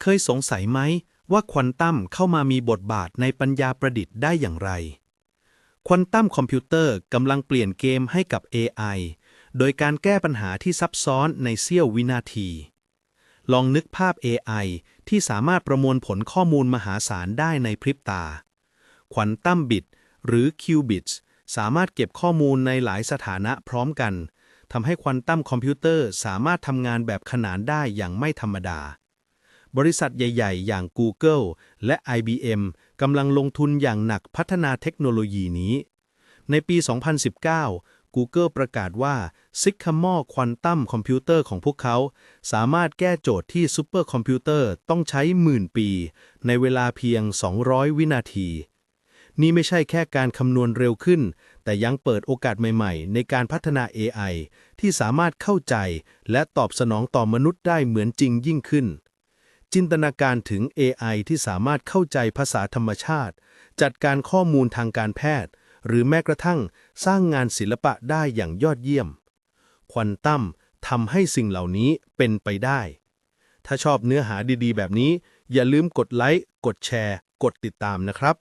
เคยสงสัยไหมว่าควอนตัมเข้ามามีบทบาทในปัญญาประดิษฐ์ได้อย่างไร ควอนตัมคอมพิวเตอร์กำลังเปลี่ยนเกมให้กับ AI โดยการแก้ปัญหาที่ซับซ้อนในเสี้ยววินาที ลองนึกภาพ AI ที่สามารถประมวลผลข้อมูลมหาศาลได้ในพริบตา ควอนตัมบิตหรือคิวบิตสามารถเก็บข้อมูลในหลายสถานะพร้อมกันทำให้ควอนตัมคอมพิวเตอร์สามารถทำงานแบบขนานได้อย่างไม่ธรรมดา บริษัทใหญ่ๆ อย่าง Google และ IBM กำลังลงทุนอย่างหนักพัฒนาเทคโนโลยีนี้ ในปี 2019 Google ประกาศว่า Sycamore Quantum Computer ของพวกเขา สามารถแก้โจทย์ที่ซูเปอร์คอมพิวเตอร์ต้องใช้หมื่นปี ในเวลาเพียง 200 วินาที นี่ไม่ใช่แค่การคำนวณเร็วขึ้น แต่ยังเปิดโอกาสใหม่ๆ ในการพัฒนา AI ที่สามารถเข้าใจ และตอบสนองต่อมนุษย์ได้เหมือนจริงยิ่งขึ้น จินตนาการถึง AI ที่สามารถเข้าใจภาษาธรรมชาติ จัดการข้อมูลทางการแพทย์ หรือแม้กระทั่งสร้างงานศิลปะได้อย่างยอดเยี่ยม ควอนตัมทำให้สิ่งเหล่านี้เป็นไปได้ ถ้าชอบเนื้อหาดีๆ แบบนี้ อย่าลืมกดไลค์ กดแชร์ กดติดตามนะครับ